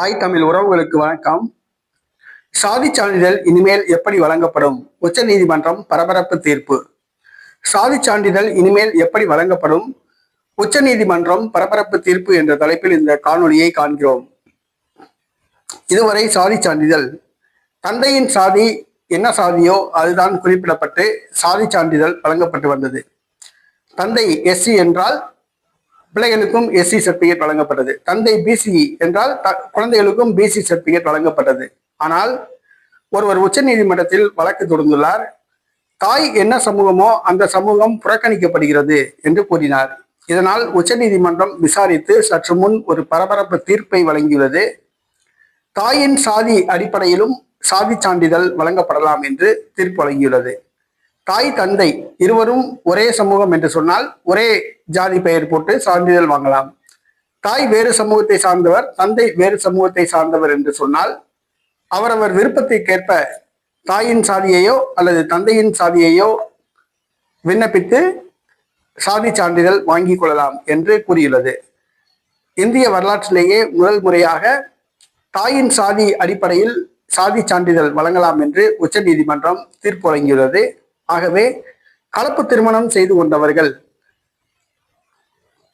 தாய் தமிழ் உறவுகளுக்கு வணக்கம். சாதி சான்றிதழ் இனிமேல் எப்படி வழங்கப்படும்? உச்ச நீதிமன்றம் பரபரப்பு தீர்ப்பு. சாதி சான்றிதழ் இனிமேல் எப்படி வழங்கப்படும்? உச்ச நீதிமன்றம் பரபரப்பு தீர்ப்பு என்ற தலைப்பில் இந்த காணொலியை காண்கிறோம். இதுவரை சாதி சான்றிதழ். தந்தையின் சாதி என்ன சாதியோ அதுதான் குறிப்பிடப்பட்டு சாதி சான்றிதழ் வழங்கப்பட்டு வந்தது. தந்தை எஸ்சி என்றால் பிள்ளைகளுக்கும் எஸ்சி சர்டிபிகேட் வழங்கப்பட்டது. தந்தை பிசி என்றால் த- குழந்தைகளுக்கும் பிசி சர்டிபிகேட் வழங்கப்பட்டது. ஆனால் ஒருவர் உச்சநீதிமன்றத்தில் வழக்கு தொடர்ந்துள்ளார் தாய் என்ன சமூகமோ அந்த சமூகம் புறக்கணிக்கப்படுகிறது என்று கூறினார். இதனால் உச்சநீதிமன்றம் விசாரித்து சற்று முன் ஒரு பரபரப்பு தீர்ப்பை வழங்கியுள்ளது. தாயின் சாதி அடிப்படையிலும் சாதி சான்றிதழ் வழங்கப்படலாம் என்று தீர்ப்பு வழங்கியுள்ளது. தாய் தந்தை இருவரும் ஒரே சமூகம் என்று சொன்னால் ஒரே ஜாதி பெயர் போட்டு சான்றிதழ் வாங்கலாம். தாய் வேறு சமூகத்தை சார்ந்தவர் தந்தை வேறு சமூகத்தை சார்ந்தவர் என்று சொன்னால் அவரவர் விருப்பத்திற்கேற்ப தாயின் சாதியையோ அல்லது தந்தையின் சாதியையோ விண்ணப்பித்து சாதி சான்றிதழ் வாங்கிக் கொள்ளலாம் என்று கூறியுள்ளது. இந்திய வரலாற்றிலேயே முதல் முறையாக தாயின் சாதி அடிப்படையில் சாதி சான்றிதழ் வழங்கலாம் என்று உச்சநீதிமன்றம் தீர்ப்பு வழங்கியுள்ளது. ஆகவே கலப்பு திருமணம் செய்து கொண்டவர்கள்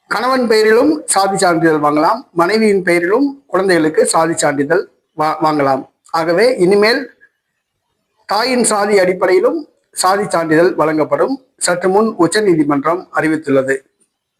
கணவன் பெயரிலும் சாதி சான்றிதழ் வாங்கலாம் மனைவியின் பெயரிலும் குழந்தைகளுக்கு சாதி சான்றிதழ் வா- வாங்கலாம். ஆகவே இனிமேல் தாயின் சாதி அடிப்படையிலும் சாதி சான்றிதழ் வழங்கப்படும். சற்று முன் உச்சநீதிமன்றம் அறிவித்துள்ளது.